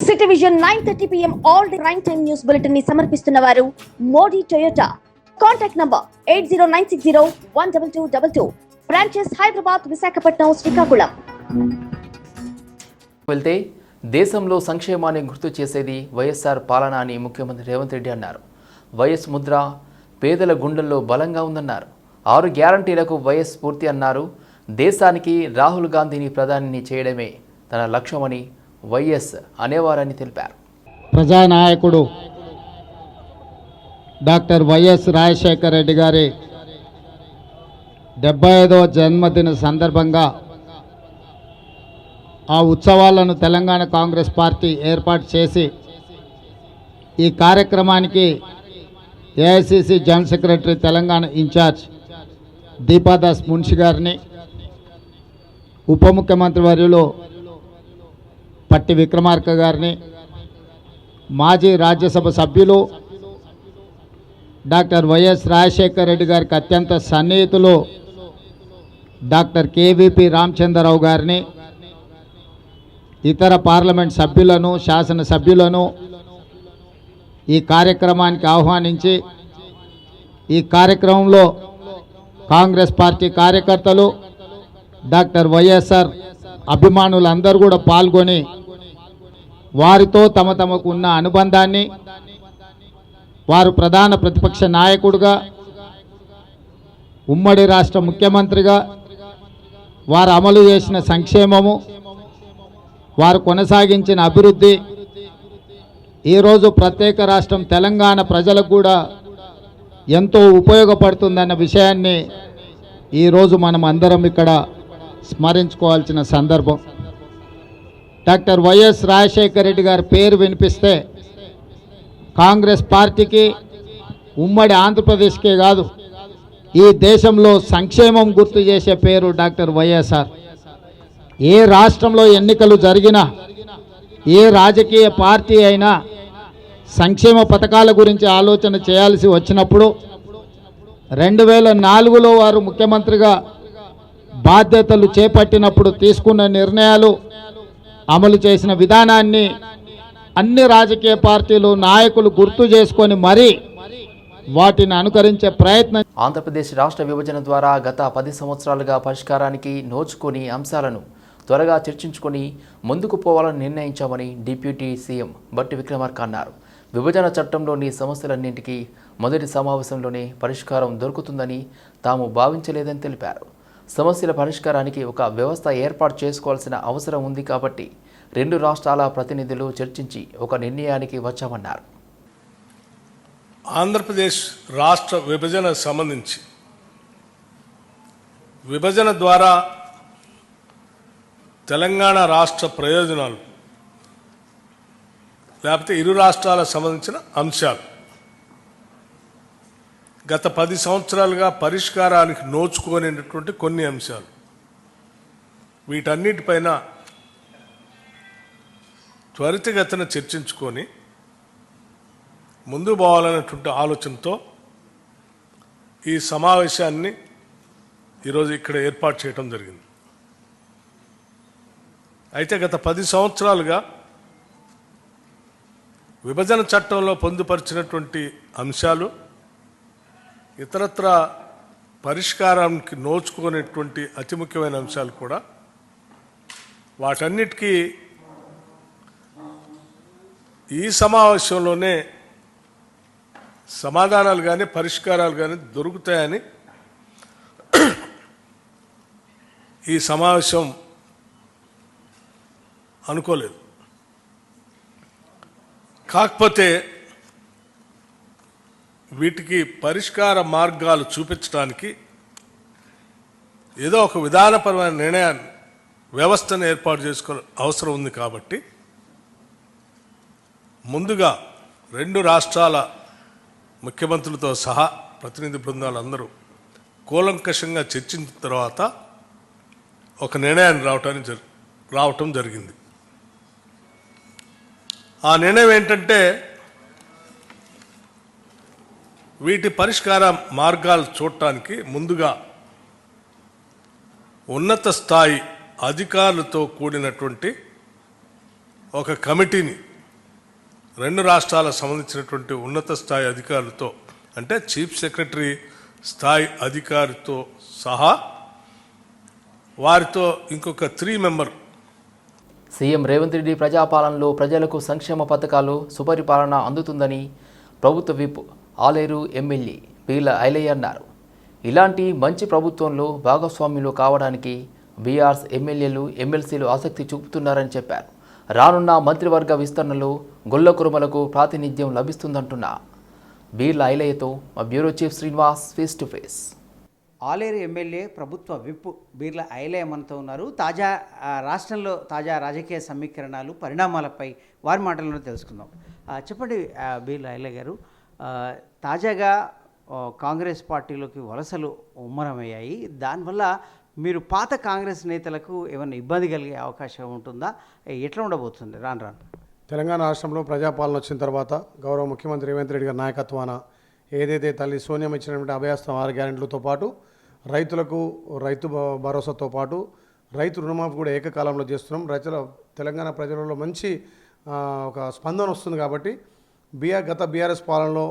City vision nine thirty PM all the prime time news బులెటిన్ని సమర్పిస్తున్న వారు Modi Toyota. Contact number eight zero nine six zero one double two double two branches Hyderabad Visakhapatnam Srikakulam వెళ్తే దేశంలో సంక్షేమాన్ని గుర్తు చేసేది వైఎస్ఆర్ పాలన అని ముఖ్యమంత్రి రేవంత్ రెడ్డి అన్నారు. వైఎస్ ముద్ర పేదల గుండెల్లో బలంగా ఉందన్నారు. ఆరు గ్యారంటీలకు వైఎస్ స్ఫూర్తి అన్నారు. దేశానికి రాహుల్ గాంధీని ప్రధానిని చేయడమే తన లక్ష్యమని వైఎస్ అనేవారని తెలిపారు. ప్రజానాయకుడు డాక్టర్ వైఎస్ రాజశేఖర రెడ్డి గారి డెబ్బై ఐదవ జన్మదిన సందర్భంగా ఆ ఉత్సవాలను తెలంగాణ కాంగ్రెస్ పార్టీ ఏర్పాటు చేసి ఈ కార్యక్రమానికి AICC general secretary Telangana incharge Deepa Das Munshi గారిని ఉప ముఖ్యమంత్రి వర్యులు పట్టి విక్రమార్క గారిని మాజీ రాజ్యసభ సభ్యులు డాక్టర్ వైఎస్ రాజశేఖర రెడ్డి గారికి అత్యంత సన్నిహితులు డాక్టర్ కేవీపీ రామచంద్రరావు గారిని ఇతర పార్లమెంట్ సభ్యులను శాసన సభ్యులను ఈ కార్యక్రమానికి ఆహ్వానించి ఈ కార్యక్రమంలో కాంగ్రెస్ పార్టీ కార్యకర్తలు డాక్టర్ వైఎస్ఆర్ అభిమానులందరూ కూడా పాల్గొని వారితో తమ తమకు ఉన్న అనుబంధాన్ని వారు ప్రధాన ప్రతిపక్ష నాయకుడుగా ఉమ్మడి రాష్ట్ర ముఖ్యమంత్రిగా వారు అమలు చేసిన సంక్షేమము వారు కొనసాగించిన అభివృద్ధి ఈరోజు ప్రత్యేక రాష్ట్రం తెలంగాణ ప్రజలకు కూడా ఎంతో ఉపయోగపడుతుందన్న విషయాన్ని ఈరోజు మనం అందరం ఇక్కడ స్మరించుకోవాల్సిన సందర్భం. డాక్టర్ వైఎస్ రాజశేఖర రెడ్డి గారి పేరు వినిపిస్తే కాంగ్రెస్ పార్టీకి ఉమ్మడి ఆంధ్రప్రదేశ్కే కాదు ఈ దేశంలో సంక్షేమం గుర్తు చేసే పేరు డాక్టర్ వైఎస్ఆర్. ఏ రాష్ట్రంలో ఎన్నికలు జరిగినా ఏ రాజకీయ పార్టీ అయినా సంక్షేమ పథకాల గురించి ఆలోచన చేయాల్సి వచ్చినప్పుడు రెండు వేల నాలుగులో వారు ముఖ్యమంత్రిగా బాధ్యతలు చేపట్టినప్పుడు తీసుకున్న నిర్ణయాలు అమలు చేసిన విధానాన్ని అన్ని రాజకీయ పార్టీలు నాయకులు గుర్తు చేసుకొని మరీ వాటిని అనుకరించే ప్రయత్నం ఆంధ్రప్రదేశ్ రాష్ట్ర విభజన ద్వారా గత పది సంవత్సరాలుగా పరిష్కారానికి నోచుకొని అంశాలను త్వరగా చర్చించుకొని ముందుకు పోవాలని నిర్ణయించామని డిప్యూటీ సీఎం బట్టి విక్రమార్క అన్నారు. విభజన చట్టంలోని సమస్యలన్నింటికీ మొదటి సమావేశంలోనే పరిష్కారం దొరుకుతుందని తాము భావించలేదని తెలిపారు. సమస్యల పరిష్కారానికి ఒక వ్యవస్థ ఏర్పాటు చేసుకోవాల్సిన అవసరం ఉంది కాబట్టి రెండు రాష్ట్రాల ప్రతినిధులు చర్చించి ఒక నిర్ణయానికి వచ్చామన్నారు. ఆంధ్రప్రదేశ్ రాష్ట్ర విభజన సంబంధించి విభజన ద్వారా తెలంగాణ రాష్ట్ర ప్రయోజనాలు లేకపోతే ఇరు రాష్ట్రాలకు సంబంధించిన అంశాలు గత పది సంవత్సరాలుగా పరిష్కారానికి నోచుకోనేటటువంటి కొన్ని అంశాలు. వీటన్నిటిపైన త్వరితగతిన చర్చించుకొని ముందు పోవాలనేటువంటి ఆలోచనతో ఈ సమావేశాన్ని ఈరోజు ఇక్కడ ఏర్పాటు చేయడం జరిగింది. అయితే గత పది సంవత్సరాలుగా విభజన చట్టంలో పొందుపరిచినటువంటి అంశాలు ఇతరత్ర పరిష్కారానికి నోచుకునేటువంటి అతి ముఖ్యమైన అంశాలు కూడా వాటన్నిటికీ ఈ సమావేశంలోనే సమాధానాలు కానీ పరిష్కారాలు కానీ దొరుకుతాయని ఈ సమావేశం అనుకోలేదు. కాకపోతే వీటికి పరిష్కార మార్గాలు చూపించడానికి ఏదో ఒక విధానపరమైన నిర్ణయాన్ని వ్యవస్థను ఏర్పాటు చేసుకో అవసరం ఉంది కాబట్టి ముందుగా రెండు రాష్ట్రాల ముఖ్యమంత్రులతో సహా ప్రతినిధి బృందాలు అందరూ కూలంకషంగా చర్చించిన తర్వాత ఒక నిర్ణయాన్ని రావటానికి జరి రావటం జరిగింది. ఆ నిర్ణయం ఏంటంటే వీటి పరిష్కార మార్గాలు చూడటానికి ముందుగా ఉన్నత స్థాయి అధికారులతో కూడినటువంటి ఒక కమిటీని రెండు రాష్ట్రాలకు సంబంధించినటువంటి ఉన్నత స్థాయి అధికారులతో అంటే చీఫ్ సెక్రటరీ స్థాయి అధికారితో సహా వారితో ఇంకొక three member. CM Revanth Reddy ప్రజాపాలనలో ప్రజలకు సంక్షేమ పథకాలు సుపరిపాలన అందుతుందని ప్రభుత్వ విప్ ఆలేరు ఎమ్మెల్యే పీల ఐలయ్య అన్నారు. ఇలాంటి మంచి ప్రభుత్వంలో భాగస్వామ్యులు కావడానికి బీఆర్స్ ఎమ్మెల్యేలు ఎమ్మెల్సీలు ఆసక్తి చూపుతున్నారని చెప్పారు. రానున్న మంత్రివర్గ విస్తరణలో గొల్ల కురుమలకు ప్రాతినిధ్యం లభిస్తుందంటున్న బీర్ల ఐలయ్యతో మా bureau chief Srinivas face to face. Aleru MLA ప్రభుత్వ విప్ బీర్ల ఐలయ్య మనతో ఉన్నారు. తాజా రాష్ట్రంలో తాజా రాజకీయ సమీకరణాలు పరిణామాలపై వారి మాటలను తెలుసుకుందాం. చెప్పండి బీర్ల ఐలయ్య గారు. తాజాగా కాంగ్రెస్ పార్టీలోకి వలసలు ఉమ్మరమయ్యాయి. దానివల్ల మీరు పాత కాంగ్రెస్ నేతలకు ఏమైనా ఇబ్బంది కలిగే అవకాశం ఉంటుందా? ఎట్లా ఉండబోతుంది? రాను రాను. తెలంగాణ రాష్ట్రంలో ప్రజాపాలన వచ్చిన తర్వాత గౌరవ ముఖ్యమంత్రి రేవంత్ రెడ్డి గారి నాయకత్వాన ఏదైతే తల్లి సోనియం ఇచ్చినటువంటి అభయాస్తం ఆరు గ్యారెంట్లతో పాటు రైతులకు రైతు భరోసాతో పాటు రైతు రుణమాఫీ కూడా ఏకకాలంలో చేస్తున్నాం. రైతుల తెలంగాణ ప్రజలలో మంచి ఒక స్పందన వస్తుంది కాబట్టి బీఆర్ గత బీఆర్ఎస్ పాలనలో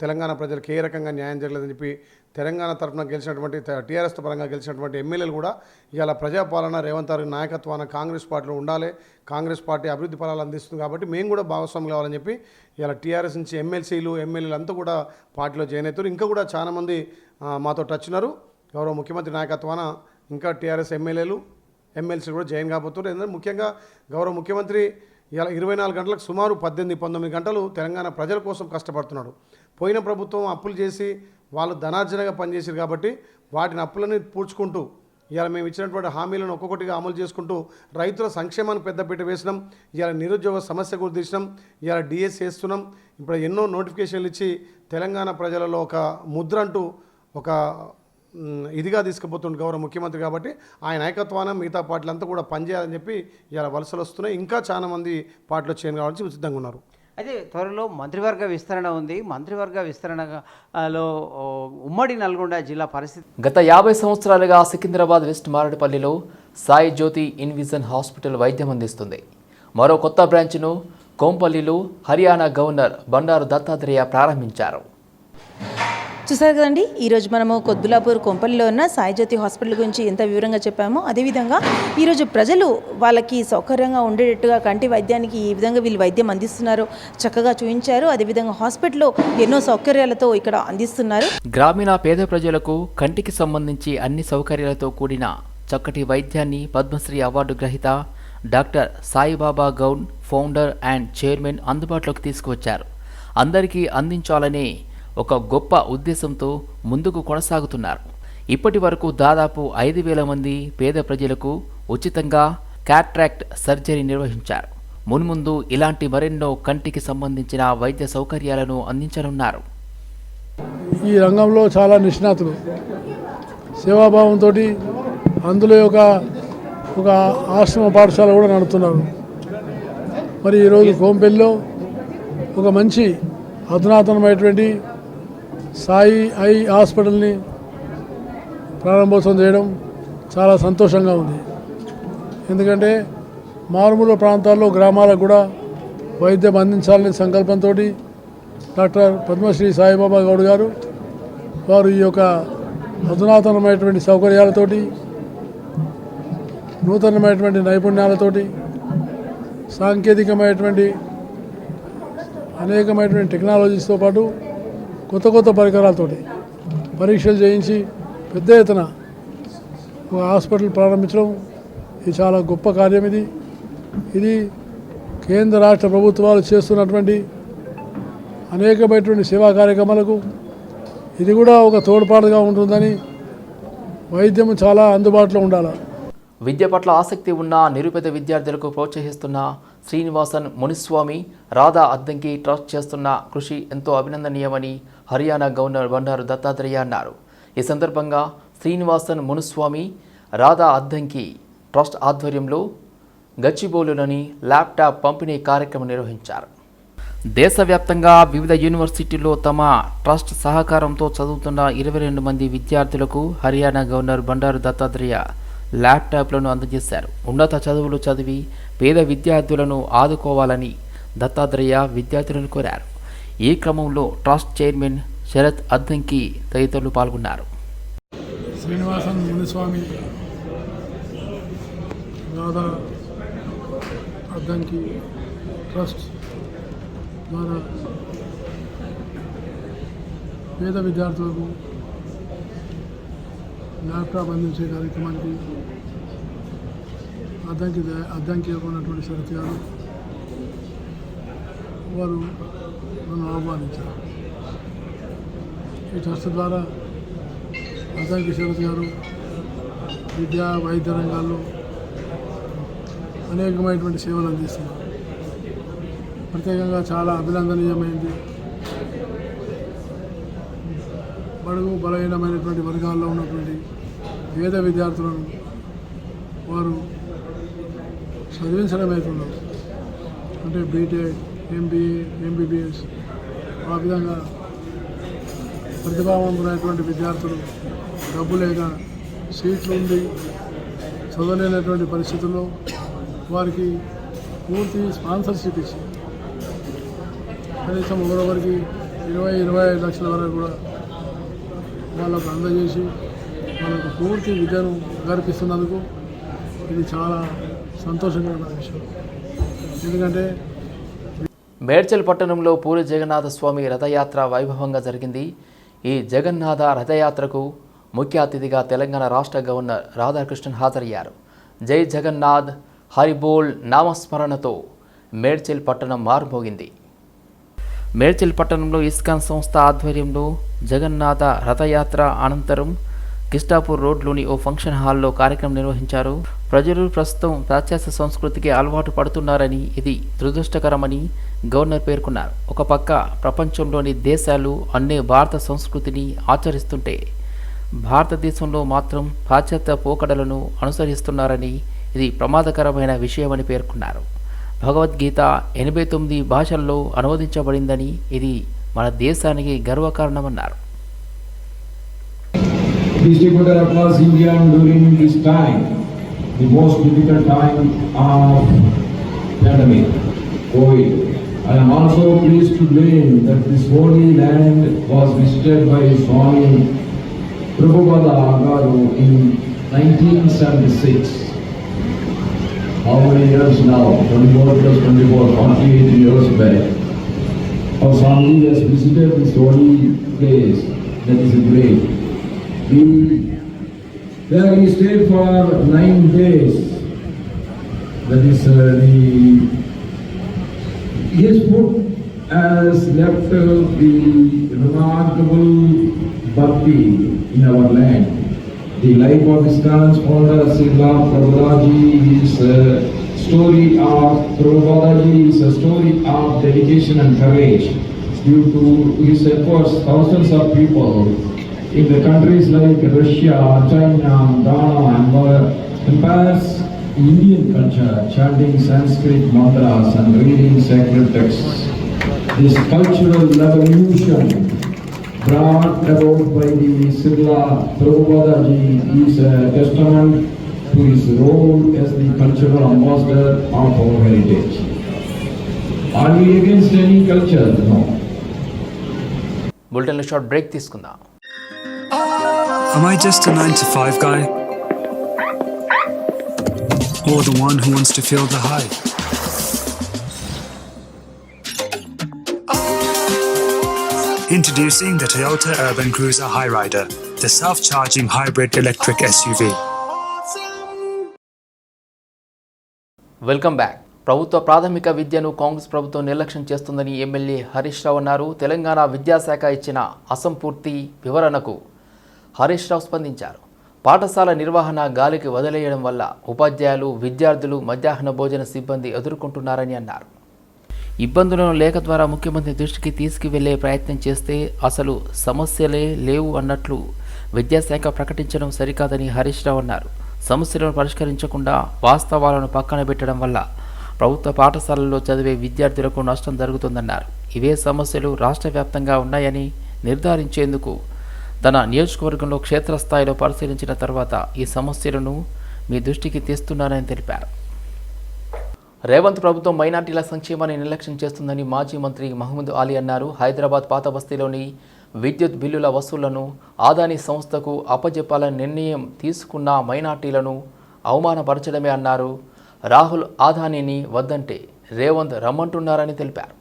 తెలంగాణ ప్రజలకు ఏ రకంగా న్యాయం జరగలేదని చెప్పి తెలంగాణ తరఫున గెలిచినటువంటి టీఆర్ఎస్ పరంగా గెలిచినటువంటి ఎమ్మెల్యేలు కూడా ఇవాళ ప్రజాపాలన రేవంత్ గారి నాయకత్వాన కాంగ్రెస్ పార్టీలో ఉండాలి. కాంగ్రెస్ పార్టీ అభివృద్ధి ఫలాలు అందిస్తుంది కాబట్టి మేము కూడా భాగస్వామి కావాలని చెప్పి ఇవాళ టీఆర్ఎస్ నుంచి ఎమ్మెల్సీలు ఎమ్మెల్యేలు అంతా కూడా పార్టీలో జాయిన్ అవుతారు ఇంకా కూడా చాలామంది మాతో టచ్ ఉన్నారు. గౌరవ ముఖ్యమంత్రి నాయకత్వాన ఇంకా టీఆర్ఎస్ ఎమ్మెల్యేలు ఎమ్మెల్సీ కూడా జాయిన్ కాబోతున్నారు. ఎందుకంటే ముఖ్యంగా గౌరవ ముఖ్యమంత్రి ఇలా ఇరవై నాలుగు గంటలకు సుమారు పద్దెనిమిది పంతొమ్మిది గంటలు తెలంగాణ ప్రజల కోసం కష్టపడుతున్నాడు పోయిన ప్రభుత్వం అప్పులు చేసి వాళ్ళు ధనార్జనగా పనిచేసారు కాబట్టి వాటిని అప్పులని పూడ్చుకుంటూ ఇవాళ మేము ఇచ్చినటువంటి హామీలను ఒక్కొక్కటిగా అమలు చేసుకుంటూ రైతుల సంక్షేమానికి పెద్దపీట వేసినాం. ఇవాళ నిరుద్యోగ సమస్య కూడా తీసినాం ఇవాళ డిఎస్ చేస్తున్నాం ఇప్పుడు ఎన్నో నోటిఫికేషన్లు ఇచ్చి తెలంగాణ ప్రజలలో ఒక ముద్ర అంటూ ఒక ఇదిగా తీసుకుపోతుంది గౌరవ ముఖ్యమంత్రి కాబట్టి ఆయన నాయకత్వాన మిగతా పార్టీలంతా కూడా పనిచేయాలని చెప్పి ఇలా వలసలు వస్తున్నాయి. ఇంకా చాలా మంది పార్టీలో చేయని కావాలని సిద్ధంగా ఉన్నారు. అయితే త్వరలో మంత్రివర్గ విస్తరణ ఉంది. మంత్రివర్గ విస్తరణలో ఉమ్మడి నల్గొండ జిల్లా పరిస్థితి గత యాభై సంవత్సరాలుగా సికింద్రాబాద్ వెస్ట్ మారడపల్లిలో సాయి జ్యోతి ఇన్విజన్ హాస్పిటల్ వైద్యం అందిస్తుంది. మరో కొత్త బ్రాంచ్ను కోంపల్లిలో హర్యానా గవర్నర్ బండారు దత్తాత్రేయ ప్రారంభించారు. చూసారు కదండి? ఈరోజు మనము కొద్దులాపూర్ కొంపల్లిలో ఉన్న సాయిజ్యోతి హాస్పిటల్ గురించి ఎంత వివరంగా చెప్పామో అదేవిధంగా ఈరోజు ప్రజలు వాళ్ళకి సౌకర్యంగా ఉండేటట్టుగా కంటి వైద్యానికి ఈ విధంగా వీళ్ళు వైద్యం అందిస్తున్నారు చక్కగా చూపించారు అదేవిధంగా హాస్పిటల్లో ఎన్నో సౌకర్యాలతో ఇక్కడ అందిస్తున్నారు. గ్రామీణ పేద ప్రజలకు కంటికి సంబంధించి అన్ని సౌకర్యాలతో కూడిన చక్కటి వైద్యాన్ని పద్మశ్రీ అవార్డు గ్రహీత doctor Saibaba Goud founder and chairman అందుబాటులోకి తీసుకువచ్చారు. అందరికీ అందించాలనే ఒక గొప్ప ఉద్దేశంతో ముందుకు కొనసాగుతున్నారు. ఇప్పటి వరకు దాదాపు ఐదు వేల మంది పేద ప్రజలకు ఉచితంగా క్యాట్రాక్ట్ సర్జరీ నిర్వహించారు. మున్ముందు ఇలాంటి మరెన్నో కంటికి సంబంధించిన వైద్య సౌకర్యాలను అందించనున్నారు. ఈ రంగంలో చాలా నిష్ణాతులు. సేవాభావంతో అందులో ఒక ఒక ఆశ్రమ పాఠశాల కూడా నడుపుతున్నారు. మరి ఈరోజు కోంపెల్లిలో ఒక మంచి అధునాతనమైనటువంటి సాయి ఐ హాస్పిటల్ని ప్రారంభోత్సవం చేయడం చాలా సంతోషంగా ఉంది. ఎందుకంటే మారుమూల ప్రాంతాల్లో గ్రామాలకు కూడా వైద్యం అందించాలనే సంకల్పంతో డాక్టర్ పద్మశ్రీ సాయిబాబా గౌడ్ గారు వారు ఈ యొక్క అధునాతనమైనటువంటి సౌకర్యాలతోటి నూతనమైనటువంటి నైపుణ్యాలతోటి సాంకేతికమైనటువంటి అనేకమైనటువంటి టెక్నాలజీస్తో పాటు కొత్త కొత్త పరికరాలతోటి పరీక్షలు చేయించి పెద్ద ఎత్తున ఒక హాస్పిటల్ ప్రారంభించడం ఇది చాలా గొప్ప కార్యం ఇది. ఇది కేంద్ర రాష్ట్ర ప్రభుత్వాలు చేస్తున్నటువంటి అనేకమైనటువంటి సేవా కార్యక్రమాలకు ఇది కూడా ఒక తోడ్పాటుగా ఉంటుందని వైద్యం చాలా అందుబాటులో ఉండాలి. విద్య పట్ల ఆసక్తి ఉన్న నిరుపేద విద్యార్థులకు ప్రోత్సహిస్తున్న శ్రీనివాసన్ మునిస్వామి రాధా అద్దంకి ట్రస్ట్ చేస్తున్న కృషి ఎంతో అభినందనీయమని హర్యానా గవర్నర్ బండారు దత్తాత్రేయ అన్నారు ఈ సందర్భంగా శ్రీనివాసన్ మునుస్వామి రాధా అద్దంకి ట్రస్ట్ ఆధ్వర్యంలో గచ్చిబౌలులోని ల్యాప్టాప్ పంపిణీ కార్యక్రమం నిర్వహించారు. దేశవ్యాప్తంగా వివిధ యూనివర్సిటీల్లో తమ ట్రస్ట్ సహకారంతో చదువుతున్న ఇరవై రెండు మంది విద్యార్థులకు హర్యానా గవర్నర్ బండారు దత్తాత్రేయ ల్యాప్టాప్లను అందజేశారు. ఉన్నత చదువులు చదివి పేద విద్యార్థులను ఆదుకోవాలని దత్తాత్రేయ విద్యార్థులను కోరారు. ఈ క్రమంలో ట్రస్ట్ చైర్మన్ శరత్ అద్దంకి తదితరులు పాల్గొన్నారు. శ్రీనివాసన్ మునిస్వామి రాధా అద్దంకి ట్రస్ట్ ద్వారా పేద విద్యార్థులకు ల్యాప్టాప్ అందించే కార్యక్రమానికి అద్దంకి అద్దంకి ఉన్నటువంటి శరత్ గారు వారు నన్ను ఆహ్వానించారు. ఈ ట్రస్ట్ ద్వారా అద్దంకి శరత్ గారు విద్యా వైద్య రంగాల్లో అనేకమైనటువంటి సేవలు అందిస్తున్నారు. ప్రత్యేకంగా చాలా అభినందనీయమైంది. బడుగు బలహీనమైనటువంటి వర్గాల్లో ఉన్నటువంటి పేద విద్యార్థులను వారు చదివించడం అవుతున్నారు అంటే బీటెక్ ఎంబీఏ ఎంబీబీఎస్ ఆ విధంగా ప్రతిభావంతులైనటువంటి విద్యార్థులు డబ్బు లేక సీట్లు ఉండి చదవలేనటువంటి పరిస్థితుల్లో వారికి పూర్తి స్పాన్సర్షిప్ ఇచ్చి కనీసం ఒకరొకరికి ఇరవై ఇరవై ఐదు లక్షల వరకు కూడా వాళ్ళకు అందజేసి వాళ్ళకు పూర్తి విద్యను గర్పిస్తున్నందుకు ఇది చాలా సంతోషకరమైన విషయం. ఎందుకంటే మేడ్చల్ పట్టణంలో పూరి జగన్నాథ స్వామి రథయాత్ర వైభవంగా జరిగింది. ఈ జగన్నాథ రథయాత్రకు ముఖ్య అతిథిగా తెలంగాణ రాష్ట్ర గవర్నర్ రాధాకృష్ణన్ హాజరయ్యారు. జై జగన్నాథ్ హరిబోల్ నామస్మరణతో మేడ్చల్ పట్టణం మారుమోగింది. మేడ్చల్ పట్టణంలో ఇస్కాన్ సంస్థ ఆధ్వర్యంలో జగన్నాథ రథయాత్ర అనంతరం కిష్టాపూర్ రోడ్లోని ఓ ఫంక్షన్ హాల్లో కార్యక్రమం నిర్వహించారు. ప్రజలు ప్రస్తుతం పాశ్చాత్య సంస్కృతికి అలవాటు పడుతున్నారని ఇది దురదృష్టకరమని గవర్నర్ పేర్కొన్నారు. ఒక పక్క ప్రపంచంలోని దేశాలు అన్ని భారత సంస్కృతిని ఆచరిస్తుంటే భారతదేశంలో మాత్రం పాశ్చాత్య పోకడలను అనుసరిస్తున్నారని ఇది ప్రమాదకరమైన విషయమని పేర్కొన్నారు. భగవద్గీత ఎనభై తొమ్మిది భాషల్లో అనువదించబడిందని ఇది మన దేశానికి గర్వకారణమన్నారు. Distributed across India during this time, the most difficult time of pandemic, COVID. I am also pleased to learn that this holy land was visited by His Swami Prabhupada Agaru in 1976. How many years now? 24 plus 24, 48 years back. Our Swami has visited this holy place. That is great. We, there we stayed for nine days. That is uh, the, his foot has left uh, the remarkable bhakti in our land. The life of Iskan's founder Srila Prabhudaji is a story of Prabhudaji is a story of dedication and courage. Due to his efforts, thousands of people in the countries like Russia, China, Ghana, and embrace Indian culture, chanting Sanskrit mantras and reading sacred texts. This cultural revolution brought about by the Srila Prabhupada ji is a testament to his role as the cultural ambassador of our heritage. Are we against any culture? No. బులెటిన్లో short break తీసుకుందాం Am I just a 9 to 5 guy? Or the one who wants to feel the high? Introducing the Toyota Urban Cruiser Highrider, the self charging hybrid electric SUV. Welcome back ప్రభుత్వ ప్రాథమిక విద్యను కాంగ్రెస్ ప్రభుత్వం నిర్లక్ష్యం చేస్తుందని MLA Harish Rao అన్నారు తెలంగాణ విద్యాశాఖ ఇచ్చిన అసంపూర్తి వివరణకు హరీష్ రావు స్పందించారు పాఠశాల నిర్వహణ గాలికి వదిలేయడం వల్ల ఉపాధ్యాయులు విద్యార్థులు మధ్యాహ్న భోజన సిబ్బంది ఎదుర్కొంటున్నారని అన్నారు. ఇబ్బందులను లేఖ ద్వారా ముఖ్యమంత్రి దృష్టికి తీసుకువెళ్ళే ప్రయత్నం చేస్తే అసలు సమస్యలే లేవు అన్నట్లు విద్యాశాఖ ప్రకటించడం సరికాదని హరీష్ రావు అన్నారు. సమస్యలను పరిష్కరించకుండా వాస్తవాలను పక్కన పెట్టడం వల్ల ప్రభుత్వ పాఠశాలల్లో చదివే విద్యార్థులకు నష్టం జరుగుతుందన్నారు. ఇవే సమస్యలు రాష్ట్ర వ్యాప్తంగా ఉన్నాయని నిర్ధారించేందుకు తన నియోజకవర్గంలో క్షేత్రస్థాయిలో పరిశీలించిన తర్వాత ఈ సమస్యలను మీ దృష్టికి తెస్తున్నానని తెలిపారు. రేవంత్ ప్రభుత్వం మైనార్టీల సంక్షేమాన్ని నిర్లక్ష్యం చేస్తుందని మాజీ మంత్రి మహమూద్ అలీ అన్నారు. హైదరాబాద్ పాత బస్తీలోని విద్యుత్ బిల్లుల వసూళ్ళను ఆదాని సంస్థకు అప్పజెప్పాలని నిర్ణయం తీసుకున్న మైనార్టీలను అవమానపరచడమే అన్నారు. రాహుల్ ఆదానీని వద్దంటే రేవంత్ రమ్మంటున్నారని తెలిపారు.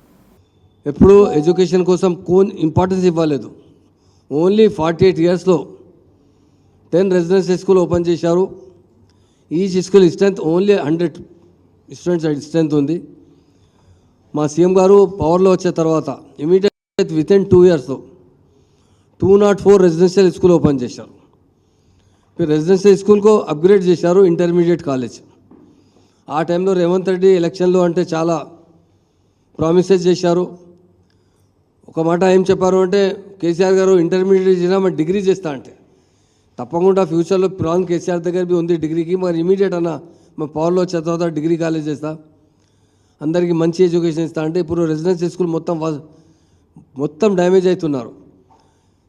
ఎప్పుడు ఎడ్యుకేషన్ కోసం కోన్ ఇంపార్టెన్స్ ఇవ్వలేదు. ఓన్లీ ఫార్టీ ఎయిట్ ఇయర్స్లో టెన్ రెసిడెన్షియల్ స్కూల్ ఓపెన్ చేశారు. Each school strength only hundred students strength ఉంది. మా సీఎం గారు పవర్లో వచ్చిన తర్వాత ఇమీడియట్ విత్ ఇన్ టూ ఇయర్స్లో two not four residential school open చేశారు. మీరు రెసిడెన్షియల్ స్కూల్కు అప్గ్రేడ్ చేశారు ఇంటర్మీడియట్ కాలేజ్. ఆ టైంలో రేవంత్ రెడ్డి ఎలక్షన్లో అంటే చాలా ప్రామిసెస్ చేశారు. ఒక మాట ఏం చెప్పారు అంటే కేసీఆర్ గారు ఇంటర్మీడియట్ చేసినా మరి డిగ్రీ చేస్తా అంటే. తప్పకుండా ఫ్యూచర్లో ప్లాన్ కేసీఆర్ దగ్గర బి ఉంది డిగ్రీకి మరి ఇమీడియట్ అన్న మా పవర్లో చదువుతా తర్వాత డిగ్రీ కాలేజ్ చేస్తా. అందరికీ మంచి ఎడ్యుకేషన్ ఇస్తా అంటే ఇప్పుడు రెసిడెన్షియల్ స్కూల్ మొత్తం మొత్తం డ్యామేజ్ అవుతున్నారు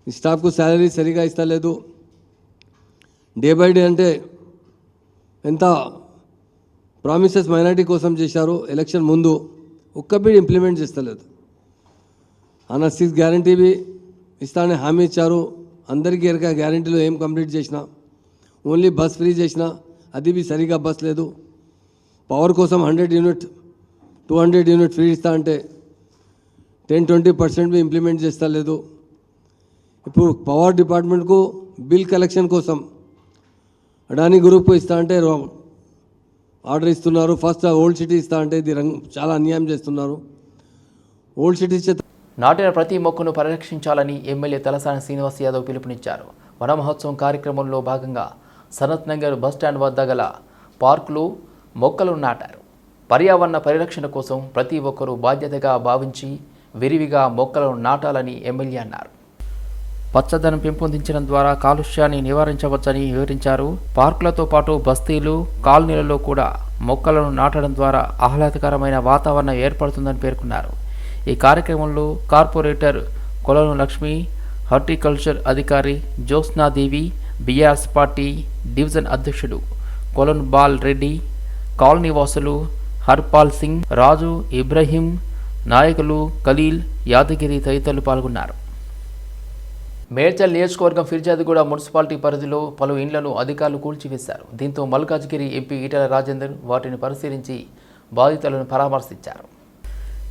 ఈ స్టాఫ్కు శాలరీ సరిగా ఇస్తలేదు. డే బై డే అంటే ఎంత ప్రామిసెస్ మైనారిటీ కోసం చేశారు ఎలక్షన్ ముందు ఒక్క బిడ్ ఇంప్లిమెంట్ చేస్తలేదు. అన్న సిక్స్ గ్యారంటీవి ఇస్తానని హామీ ఇచ్చారు. అందరికీ ఎరక గ్యారంటీలో ఏం కంప్లీట్ చేసినా ఓన్లీ బస్ ఫ్రీ చేసిన అది బి సరిగా బస్ లేదు. పవర్ కోసం hundred unit two hundred unit free ఇస్తా అంటే ten twenty percent be implement చేస్తా లేదు. ఇప్పుడు పవర్ డిపార్ట్మెంట్కు బిల్ కలెక్షన్ కోసం అడానీ గ్రూప్కు ఇస్తా అంటే ఆర్డర్ ఇస్తున్నారు. ఫస్ట్ ఓల్డ్ సిటీ ఇస్తా అంటే ఇది రంగ్ చాలా అన్యాయం చేస్తున్నారు. ఓల్డ్ సిటీ ఇచ్చే నాటిన ప్రతి మొక్కను పరిరక్షించాలని ఎమ్మెల్యే తలసాని శ్రీనివాస్ యాదవ్ పిలుపునిచ్చారు. వన మహోత్సవం కార్యక్రమంలో భాగంగా సనత్ నగర్ బస్టాండ్ వద్ద గల పార్కులో మొక్కలు నాటారు. పర్యావరణ పరిరక్షణ కోసం ప్రతి ఒక్కరూ బాధ్యతగా భావించి విరివిగా మొక్కలను నాటాలని ఎమ్మెల్యే అన్నారు. పచ్చదనం పెంపొందించడం ద్వారా కాలుష్యాన్ని నివారించవచ్చని వివరించారు. పార్కులతో పాటు బస్తీలు కాలనీలలో కూడా మొక్కలను నాటడం ద్వారా ఆహ్లాదకరమైన వాతావరణం ఏర్పడుతుందని పేర్కొన్నారు. ఈ కార్యక్రమంలో కార్పొరేటర్ కొలను లక్ష్మి హార్టికల్చర్ అధికారి జ్యోత్స్నాదేవి బీఆర్ఎస్ పార్టీ డివిజన్ అధ్యక్షుడు కొలన్ బాల్ రెడ్డి కాలనీ వాసులు హర్పాల్ సింగ్ రాజు ఇబ్రహీం నాయకులు ఖలీల్ యాదగిరి తదితరులు పాల్గొన్నారు. మేడ్చల్ నియోజకవర్గం ఫిర్జాదిగూడ మున్సిపాలిటీ పరిధిలో పలు ఇండ్లను అధికారులు కూల్చివేశారు. దీంతో మల్కాజ్గిరి ఎంపీ ఈటల రాజేందర్ వాటిని పరిశీలించి బాధితులను పరామర్శించారు.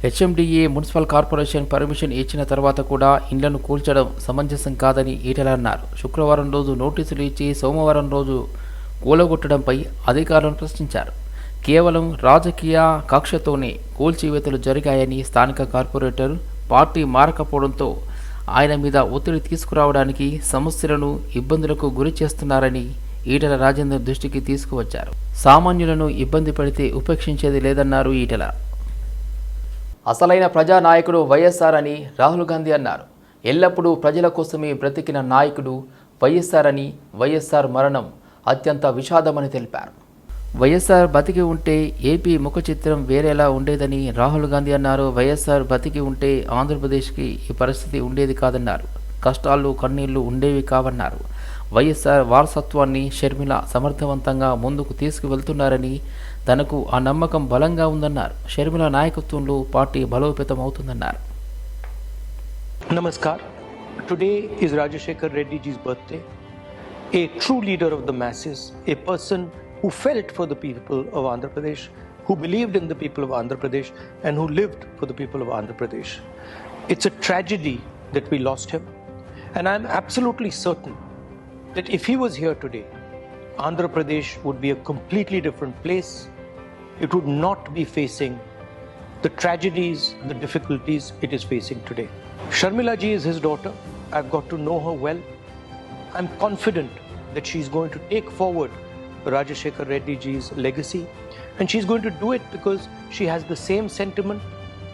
హెచ్ఎండిఏ మున్సిపల్ కార్పొరేషన్ పర్మిషన్ ఇచ్చిన తర్వాత కూడా ఇండ్లను కూల్చడం సమంజసం కాదని ఈటల అన్నారు. శుక్రవారం రోజు నోటీసులు ఇచ్చి సోమవారం రోజు కూలగొట్టడంపై అధికారులను ప్రశ్నించారు. కేవలం రాజకీయ కక్షతోనే కూల్చివేతలు జరిగాయని స్థానిక కార్పొరేటర్ పార్టీ మారకపోవడంతో ఆయన మీద ఒత్తిడి తీసుకురావడానికి సమస్యలను ఇబ్బందులకు గురి చేస్తున్నారని ఈటల రాజేందర్ దృష్టికి తీసుకువచ్చారు. సామాన్యులను ఇబ్బంది పడితే ఉపేక్షించేది లేదన్నారు ఈటల. అసలైన ప్రజానాయకుడు వైఎస్ఆర్ అని రాహుల్ గాంధీ అన్నారు. ఎల్లప్పుడూ ప్రజల కోసమే బ్రతికిన నాయకుడు వైఎస్ఆర్ అని వైఎస్ఆర్ మరణం అత్యంత విషాదమని తెలిపారు. వైఎస్ఆర్ బతికి ఉంటే ఏపీ ముఖ చిత్రం వేరేలా ఉండేదని రాహుల్ గాంధీ అన్నారు. వైఎస్ఆర్ బతికి ఉంటే ఆంధ్రప్రదేశ్కి ఈ పరిస్థితి ఉండేది కాదన్నారు. కష్టాలు కన్నీళ్ళు ఉండేవి కావన్నారు. వైఎస్ఆర్ వారసత్వాన్ని షర్మిల సమర్థవంతంగా ముందుకు తీసుకువెళ్తున్నారని తనకు ఆ నమ్మకం బలంగా ఉందన్నారు షర్మిల నాయకత్వంలో పార్టీ బలోపేతం అవుతుందన్నారు namaskar today is Rajasekhar Reddy ji's birthday a true leader of the masses a person who felt for the people of Andhra Pradesh who believed in the people of Andhra Pradesh and who lived for the people of Andhra Pradesh. It's a tragedy that we lost him, and I'm that if he was here today, Andhra Pradesh would be a completely different place. It would not be facing the tragedies, the difficulties it is facing today. Sharmila ji is his daughter. I've got to know her well. I'm confident that she's going to take forward Rajashekar Reddy ji's legacy and she's going to do it because she has the same sentiment,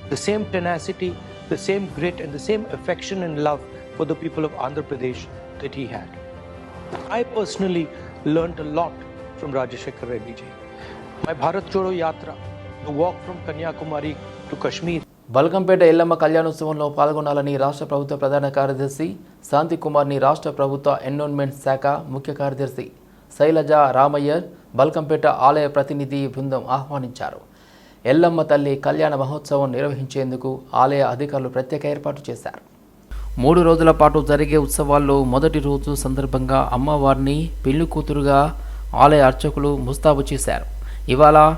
the same tenacity, the same grit and the same affection and love for the people of Andhra Pradesh that he had. I personally learnt a lot from Rajasekhar Reddy ji. My Bharat Jodo Yatra, the walk from Kanyakumari to Kashmir, Balkampet Yellamma కళ్యాణోత్సవంలో పాల్గొనాలని రాష్ట్ర ప్రభుత్వ ప్రధాన కార్యదర్శి శాంతి కుమార్ని రాష్ట్ర ప్రభుత్వ environment శాఖ ముఖ్య కార్యదర్శి శైలజ రామయ్యర్ బల్కంపేట ఆలయ ప్రతినిధి బృందం ఆహ్వానించారు. ఎల్లమ్మ తల్లి కళ్యాణ మహోత్సవం నిర్వహించేందుకు ఆలయ అధికారులు ప్రత్యేక ఏర్పాటు చేశారు. మూడు రోజుల పాటు జరిగే ఉత్సవాల్లో మొదటి రోజు సందర్భంగా అమ్మవారిని పెళ్ళి కూతురుగా ఆలయ అర్చకులు ముస్తాబు చేశారు. ఇవాళ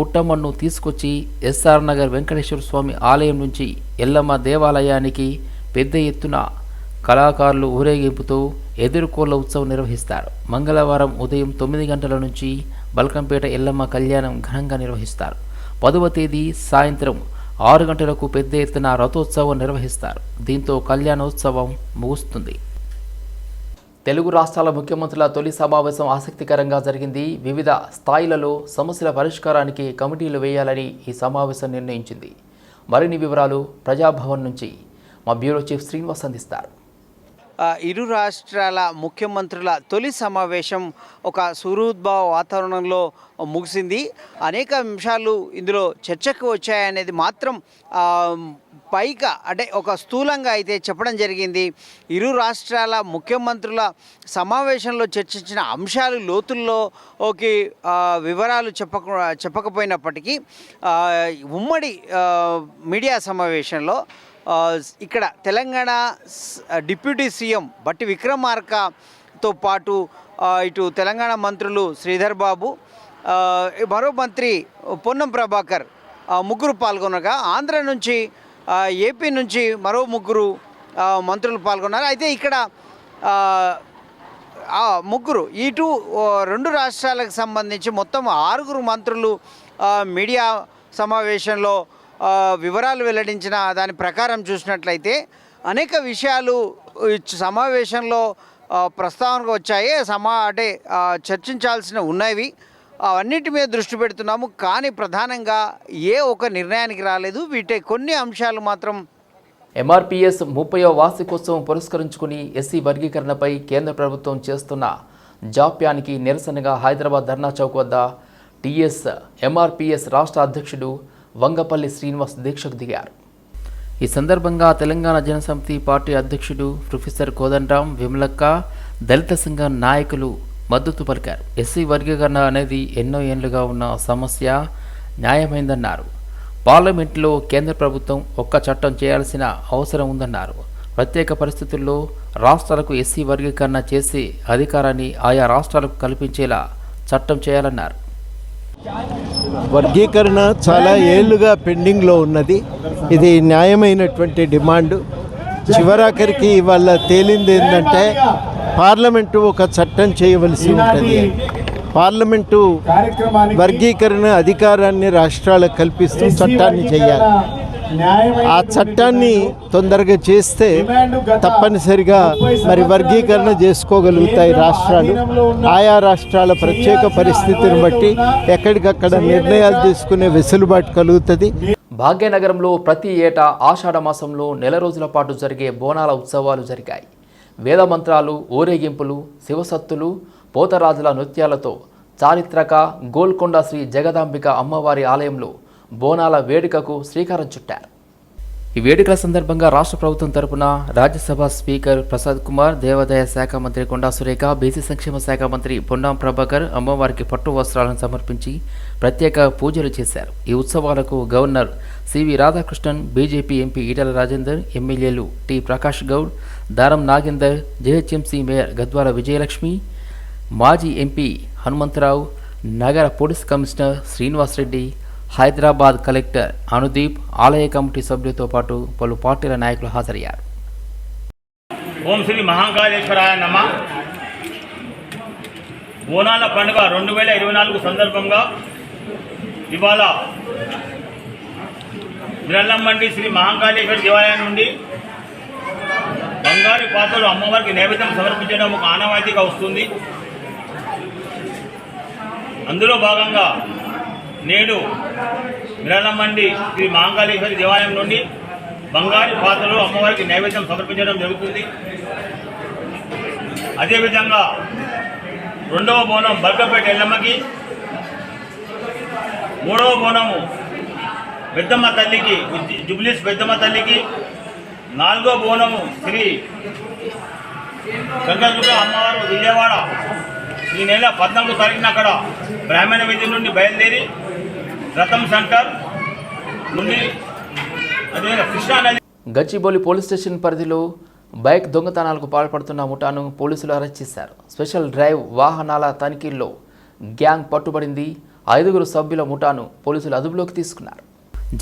పుట్టమ్మను తీసుకొచ్చి ఎస్ఆర్ నగర్ వెంకటేశ్వర స్వామి ఆలయం నుంచి ఎల్లమ్మ దేవాలయానికి పెద్ద ఎత్తున కళాకారులు ఊరేగింపుతో ఎదుర్కోళ్ళ ఉత్సవం నిర్వహిస్తారు. మంగళవారం ఉదయం తొమ్మిది గంటల నుంచి బల్కంపేట ఎల్లమ్మ కళ్యాణం ఘనంగా నిర్వహిస్తారు. పదవ తేదీ సాయంత్రం ఆరు గంటలకు పెద్ద ఎత్తున రథోత్సవం నిర్వహిస్తారు. దీంతో కళ్యాణోత్సవం ముగుస్తుంది. తెలుగు రాష్ట్రాల ముఖ్యమంత్రుల తొలి సమావేశం ఆసక్తికరంగా జరిగింది. వివిధ స్థాయిలలో సమస్యల పరిష్కారానికి కమిటీలు వేయాలని ఈ సమావేశం నిర్ణయించింది. మరిన్ని వివరాలు ప్రజాభవన్ నుంచి మా బ్యూరో చీఫ్ శ్రీనివాస్ అందిస్తారు. ఇరు రాష్ట్రాల ముఖ్యమంత్రుల తొలి సమావేశం ఒక సుహృద్భావ వాతావరణంలో ముగిసింది. అనేక అంశాలు ఇందులో చర్చకు వచ్చాయనేది మాత్రం పైగా అంటే ఒక స్థూలంగా అయితే చెప్పడం జరిగింది. ఇరు రాష్ట్రాల ముఖ్యమంత్రుల సమావేశంలో చర్చించిన అంశాలు లోతుల్లో ఓకే వివరాలు చెప్పక చెప్పకపోయినప్పటికీ ఉమ్మడి మీడియా సమావేశంలో ఇక్కడ తెలంగాణ డిప్యూటీ సీఎం బట్టి విక్రమార్కతో పాటు ఇటు తెలంగాణ మంత్రులు శ్రీధర్ బాబు మరో మంత్రి పొన్నం ప్రభాకర్ ముగ్గురు పాల్గొనగా ఆంధ్ర నుంచి ఏపీ నుంచి మరో ముగ్గురు మంత్రులు పాల్గొన్నారు. అయితే ఇక్కడ ముగ్గురు ఇటు రెండు రాష్ట్రాలకు సంబంధించి మొత్తం ఆరుగురు మంత్రులు మీడియా సమావేశంలో వివరాలు వెల్లడించిన దాని ప్రకారం చూసినట్లయితే అనేక విషయాలు సమావేశంలో ప్రస్తావనకు వచ్చాయి. సమా అంటే చర్చించాల్సిన ఉన్నవి. అవన్నిటి మీద దృష్టి పెడుతున్నాము. కానీ ప్రధానంగా ఏ ఒక నిర్ణయానికి రాలేదు. వీటి కొన్ని అంశాలు మాత్రం ఎంఆర్పిఎస్ ముప్పయో వార్షికోత్సవం పురస్కరించుకుని ఎస్సీ వర్గీకరణపై కేంద్ర ప్రభుత్వం చేస్తున్న జాప్యానికి నిరసనగా హైదరాబాద్ ధర్నా చౌక్ వద్ద టీఎస్ ఎంఆర్పిఎస్ రాష్ట్ర అధ్యక్షుడు వంగపల్లి శ్రీనివాస్ దీక్షకు దిగారు. ఈ సందర్భంగా తెలంగాణ జనసమితి పార్టీ అధ్యక్షుడు ప్రొఫెసర్ కోదండరాం విమలక్క దళిత సంఘం నాయకులు మద్దతు పలికారు. ఎస్సీ వర్గీకరణ అనేది ఎన్నో ఏళ్ళుగా ఉన్న సమస్య న్యాయమైందన్నారు. పార్లమెంట్లో కేంద్ర ప్రభుత్వం ఒక్క చట్టం చేయాల్సిన అవసరం ఉందన్నారు. ప్రత్యేక పరిస్థితుల్లో రాష్ట్రాలకు ఎస్సీ వర్గీకరణ చేసి అధికారాన్ని ఆయా రాష్ట్రాలకు కల్పించేలా చట్టం చేయాలన్నారు. వర్గీకరణ చాలా ఏళ్ళుగా పెండింగ్లో ఉన్నది. ఇది న్యాయమైనటువంటి డిమాండు. చివరాఖరికి ఇవాళ తేలింది ఏంటంటే పార్లమెంటు ఒక చట్టం చేయవలసి ఉంటుంది. పార్లమెంటు వర్గీకరణ అధికారాన్ని రాష్ట్రాలకు కల్పిస్తూ చట్టాన్ని చేయాలి. ఆ చట్టాన్ని తొందరగా చేస్తే తప్పనిసరిగా మరి వర్గీకరణ చేసుకోగలుగుతాయి రాష్ట్రాలు. ఆయా రాష్ట్రాల ప్రత్యేక పరిస్థితిని బట్టి ఎక్కడికక్కడ నిర్ణయాలు తీసుకునే వెసులుబాటు కలుగుతుంది. భాగ్యనగరంలో ప్రతి ఏటా ఆషాఢ మాసంలో నెల రోజుల పాటు జరిగే బోనాల ఉత్సవాలు జరిగాయి. వేద మంత్రాలు ఊరేగింపులు శివసత్తులు పోతరాజుల నృత్యాలతో చారిత్రక గోల్కొండ శ్రీ జగదాంబిక అమ్మవారి ఆలయంలో బోనాల వేడుకకు శ్రీకారం చుట్టారు. ఈ వేడుకల సందర్భంగా రాష్ట్ర ప్రభుత్వం తరపున రాజ్యసభ స్పీకర్ ప్రసాద్ కుమార్ దేవాదాయ శాఖ మంత్రి కొండా సురేఖ బీసీ సంక్షేమ శాఖ మంత్రి పొన్నాం ప్రభాకర్ అమ్మవారికి పట్టు వస్త్రాలను సమర్పించి ప్రత్యేక పూజలు చేశారు. ఈ ఉత్సవాలకు governor CV Radhakrishnan BJP MP Etela Rajender ఎమ్మెల్యేలు T. Prakash Goud Daram Nagender GHMC mayor Gadwal Vijayalakshmi మాజీ ఎంపీ హనుమంతరావు నగర police commissioner Srinivas Reddy Hyderabad collector Anudeep ఆలయ కమిటీ సభ్యులతో పాటు పలు పార్టీల నాయకులు హాజరయ్యారు. ఓం శ్రీ మహాకాళేశ్వరాయ నమ. బోనాల పండుగ రెండు వేల ఇరవై నాలుగు సందర్భంగా ఇవాళ బిరల్లంబండి శ్రీ మహాకాళేశ్వర దేవాలయం నుండి బంగారు పాత్రలు అమ్మవారికి నైవేద్యం సమర్పించడం ఒక ఆనవాయితీగా వస్తుంది. అందులో భాగంగా నేడు బిరల్లంబండి శ్రీ మాంగళేశ్వరి దేవాలయం నుండి బంగారు పాత్రలో అమ్మవారికి నైవేద్యం సమర్పించడం జరుగుతుంది. అదేవిధంగా రెండవ బోనం బర్గపేట ఎల్లమ్మకి మూడవ బోనము పెద్దమ్మ తల్లికి జుబ్లీస్ పెద్దమ్మ తల్లికి నాలుగో బోనము శ్రీ గంగదుర్గ అమ్మవారు విజయవాడ ఈ నెల పద్నాలుగు తారీఖున అక్కడ బ్రాహ్మణ విధి నుండి బయలుదేరి రతం శంకర్ అదే గచ్చిబౌలి పోలీస్ స్టేషన్ పరిధిలో బైక్ దొంగతనాలకు పాల్పడుతున్న ముఠాను పోలీసులు అరెస్ట్ చేశారు. స్పెషల్ డ్రైవ్ వాహనాల తనిఖీల్లో గ్యాంగ్ పట్టుబడింది. ఐదుగురు సభ్యుల ముఠాను పోలీసులు అదుపులోకి తీసుకున్నారు.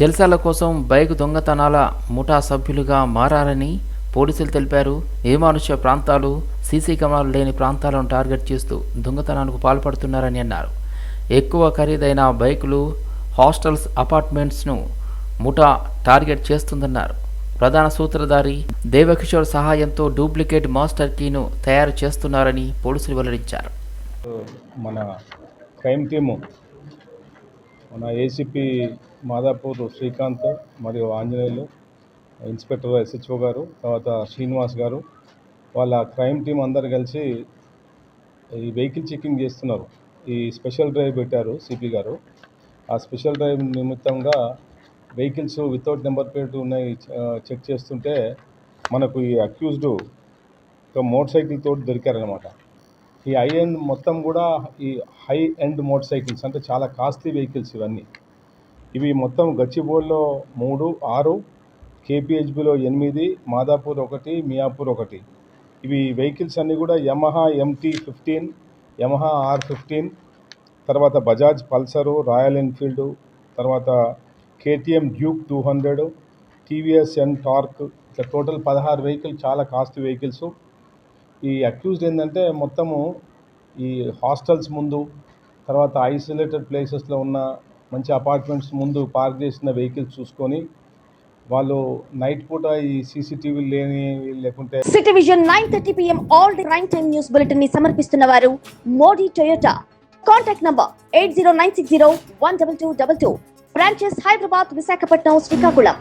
జల్సాల కోసం బైక్ దొంగతనాల ముఠా సభ్యులుగా మారారని పోలీసులు తెలిపారు. ఏమానుష్య ప్రాంతాలు సీసీ కెమెరాలు లేని ప్రాంతాలను టార్గెట్ చేస్తూ దొంగతనాలకు పాల్పడుతున్నారని అన్నారు. ఎక్కువ ఖరీదైన బైకులు హాస్టల్స్ అపార్ట్మెంట్స్ను ముఠా టార్గెట్ చేస్తుందన్నారు. ప్రధాన సూత్రధారి దేవకిషోర్ సహాయంతో డూప్లికేట్ మాస్టర్ కీను తయారు చేస్తున్నారని పోలీసులు వెల్లడించారు. మన క్రైమ్ టీము మన ఏసీపీ మాదాపూర్ శ్రీకాంత్ మరియు ఆంజనేయులు ఇన్స్పెక్టర్ ఎస్హెచ్ఓ గారు తర్వాత శ్రీనివాస్ గారు వాళ్ళ క్రైమ్ టీం అందరు కలిసి ఈ వెహికల్ చెకింగ్ చేస్తున్నారు. ఈ స్పెషల్ డ్రైవ్ పెట్టారు సిపి గారు. ఆ స్పెషల్ డ్రైవ్ నిమిత్తంగా వెహికల్స్ వితౌట్ నెంబర్ ప్లేట్ ఉన్నాయి చెక్ చేస్తుంటే మనకు ఈ అక్యూజ్డ్ ఒక మోటార్ సైకిల్ తోటి దొరికారనమాట ఈ హై ఎండ్ మొత్తం కూడా ఈ హై ఎండ్ మోటార్ సైకిల్స్ అంటే చాలా కాస్ట్లీ వెహికల్స్ ఇవన్నీ. ఇవి మొత్తం గచ్చిబోల్లో మూడు ఆరు కేపీహెచ్బిలో ఎనిమిది మాదాపూర్ ఒకటి మియాపూర్ ఒకటి. ఇవి వెహికల్స్ అన్నీ కూడా Yamaha MT fifteen Yamaha R fifteen తర్వాత బజాజ్ పల్సరు రాయల్ ఎన్ఫీల్డ్ తర్వాత KTM Duke two hundred TVS N torq ఇట్లా టోటల్ పదహారు వెహికల్ చాలా కాస్ట్ వెహికల్స్ ఈ అక్యూజ్డ్ ఏంటంటే మొత్తము ఈ హాస్టల్స్ ముందు తర్వాత ఐసోలేటెడ్ ప్లేసెస్లో ఉన్న మంచి అపార్ట్మెంట్స్ ముందు పార్క్ చేసిన వెహికల్స్ చూసుకొని వాళ్ళు నైట్ పూట ఈ సీసీటీవీ లేని లేకుంటే city vision nine thirty PM all prime time news బులెటిన్ని సమర్పిస్తున్న వారు Modi Toyota contact number eight zero nine six zero one double two double two. Branches Hyderabad Visakhapatnam Srikakulam.